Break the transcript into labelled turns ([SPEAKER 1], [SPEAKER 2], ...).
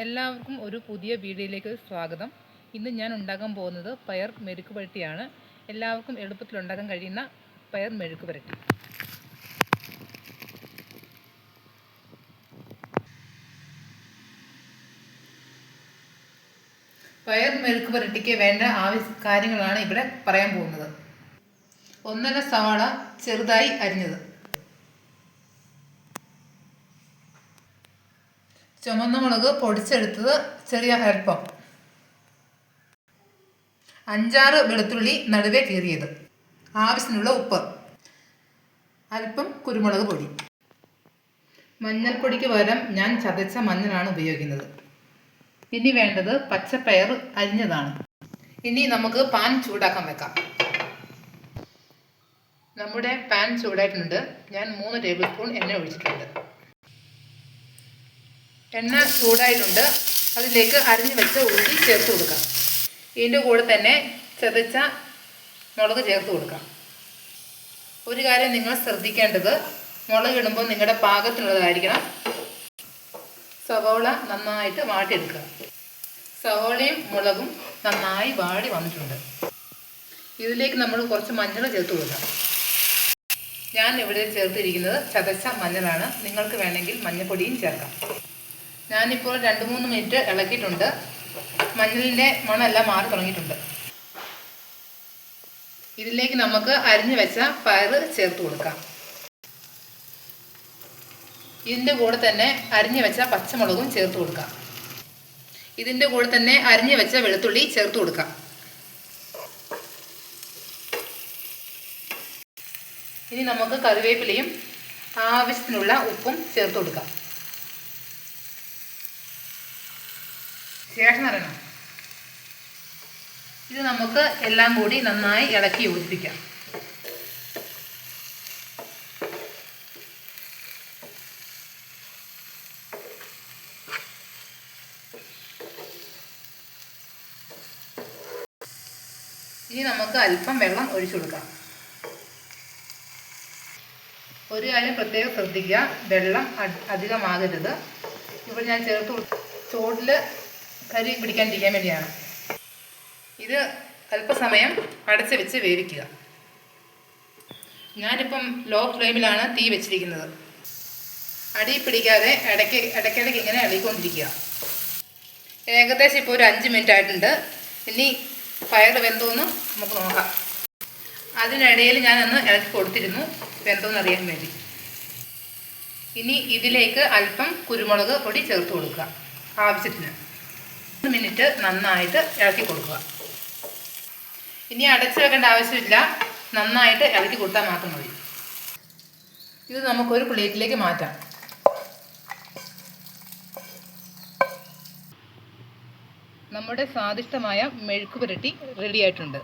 [SPEAKER 1] എല്ലാവർക്കും ഒരു പുതിയ വീഡിയോയിലേക്ക് സ്വാഗതം. ഇന്ന് ഞാൻ ഉണ്ടാക്കാൻ പോകുന്നത് പയർ മെഴുക്ക് പുരട്ടിയാണ് എല്ലാവർക്കും എളുപ്പത്തിൽ ഉണ്ടാക്കാൻ കഴിയുന്ന പയർ മെഴുക്ക് പുരട്ടി പയർ മെഴുക്ക് പുരട്ടിക്ക് വേണ്ട ആവശ്യ കാര്യങ്ങളാണ് ഇവിടെ പറയാൻ പോകുന്നത്. ഒന്നര സവാള ചെറുതായി അരിഞ്ഞത്. ചുമന്ന മുളക് പൊടിച്ചെടുത്തത് ചെറിയ അല്പം അഞ്ചാറ് വെളുത്തുള്ളി നടുവെ കീറിയത്. ആവശ്യത്തിനുള്ള ഉപ്പ്. അല്പം കുരുമുളക് പൊടി. മഞ്ഞൾപ്പൊടിക്ക് പകരം ഞാൻ ചതച്ച മഞ്ഞളാണ് ഉപയോഗിക്കുന്നത്. ഇനി വേണ്ടത് പച്ചപ്പയർ അരിഞ്ഞതാണ്. ഇനി നമുക്ക് പാൻ ചൂടാക്കാൻ വെക്കാം. നമ്മുടെ പാൻ ചൂടായിട്ടുണ്ട്. ഞാൻ മൂന്ന് ടേബിൾ സ്പൂൺ എണ്ണ ഒഴിച്ചിട്ടുണ്ട്. എണ്ണ ചൂടായിട്ടുണ്ട്. അതിലേക്ക് അരിഞ്ഞു വെച്ച ഉള്ളി ചേർത്ത് കൊടുക്കാം. ഇതിന്റെ കൂടെ തന്നെ ചതച്ച മുളക് ചേർത്ത് കൊടുക്കാം. ഒരു കാര്യം നിങ്ങൾ ശ്രദ്ധിക്കേണ്ടത് മുളക് ഇടുമ്പോൾ നിങ്ങളുടെ പാകത്തിനുള്ളതായിരിക്കണം. സവോള നന്നായിട്ട് വാട്ടിയെടുക്കുക. സവോളയും മുളകും നന്നായി വാടി വന്നിട്ടുണ്ട്. ഇതിലേക്ക് നമ്മൾ കുറച്ച് മഞ്ഞൾ ചേർത്ത് കൊടുക്കാം. ഞാൻ ഇവിടെ ചേർത്തിരിക്കുന്നത് ചതച്ച മഞ്ഞളാണ്. നിങ്ങൾക്ക് വേണമെങ്കിൽ മഞ്ഞൾപ്പൊടിയും ചേർക്കാം. ഞാനിപ്പോൾ രണ്ട് മൂന്ന് മിനിറ്റ് ഇളക്കിയിട്ടുണ്ട്. മഞ്ഞളിന്റെ മണമെല്ലാം മാറി തുടങ്ങിയിട്ടുണ്ട്. ഇതിലേക്ക് നമുക്ക് അരിഞ്ഞു വെച്ച പയറ് ചേർത്ത് കൊടുക്കാം. ഇതിന്റെ കൂടെ തന്നെ അരിഞ്ഞു വെച്ച പച്ചമുളകും ചേർത്ത് കൊടുക്കാം. ഇതിന്റെ കൂടെ തന്നെ അരിഞ്ഞു വെച്ച വെളുത്തുള്ളി ചേർത്ത് കൊടുക്കാം. ഇനി നമുക്ക് കറിവേപ്പിലയും ആവശ്യത്തിനുള്ള ഉപ്പും ചേർത്ത് കൊടുക്കാം. ശേഷം അറിയണം ഇത് നമുക്ക് എല്ലാം കൂടി നന്നായി ഇളക്കി യോജിപ്പിക്കാം. ഇനി നമുക്ക് അല്പം വെള്ളം ഒഴിച്ചു കൊടുക്കാം. ഒരു കാര്യം പ്രത്യേകം ശ്രദ്ധിക്കുക. വെള്ളം അധികമാകരുത്. ഇപ്പോൾ ഞാൻ ചേർത്ത് ചോട്ടിൽ കരി പിടിക്കാണ്ടിരിക്കാൻ വേണ്ടിയാണ്. ഇത് അല്പസമയം അടച്ച് വെച്ച് വേവിക്കുക. ഞാനിപ്പം ലോ ഫ്ലെയിമിലാണ് തീ വെച്ചിരിക്കുന്നത്. അടി പിടിക്കാതെ ഇടയ്ക്ക് ഇടയ്ക്കിടയ്ക്ക് ഇങ്ങനെ ഇളകിക്കൊണ്ടിരിക്കുക ഏകദേശം ഇപ്പോൾ ഒരു അഞ്ച് മിനിറ്റ് ആയിട്ടുണ്ട്. ഇനി പയർ വെന്തോന്ന് നമുക്ക് നോക്കാം. അതിനിടയിൽ ഞാനൊന്ന് ഇളക്കി കൊടുത്തിരുന്നു വെന്തോന്ന് അറിയാൻ വേണ്ടി. ഇനി ഇതിലേക്ക് അല്പം കുരുമുളക് പൊടി ചേർത്ത് കൊടുക്കുക ആവശ്യത്തിന്. മിനിറ്റ് നന്നായിട്ട് ഇളക്കി കൊടുക്കുക. ഇനി അടച്ചു വെക്കേണ്ട ആവശ്യമില്ല. നന്നായിട്ട് ഇളക്കി കൊടുത്താൽ മാത്രം മതി. ഇത് നമുക്കൊരു പ്ലേറ്റിലേക്ക് മാറ്റാം. നമ്മുടെ സ്വാദിഷ്ടമായ മെഴുക്ക് പുരട്ടി റെഡി ആയിട്ടുണ്ട്.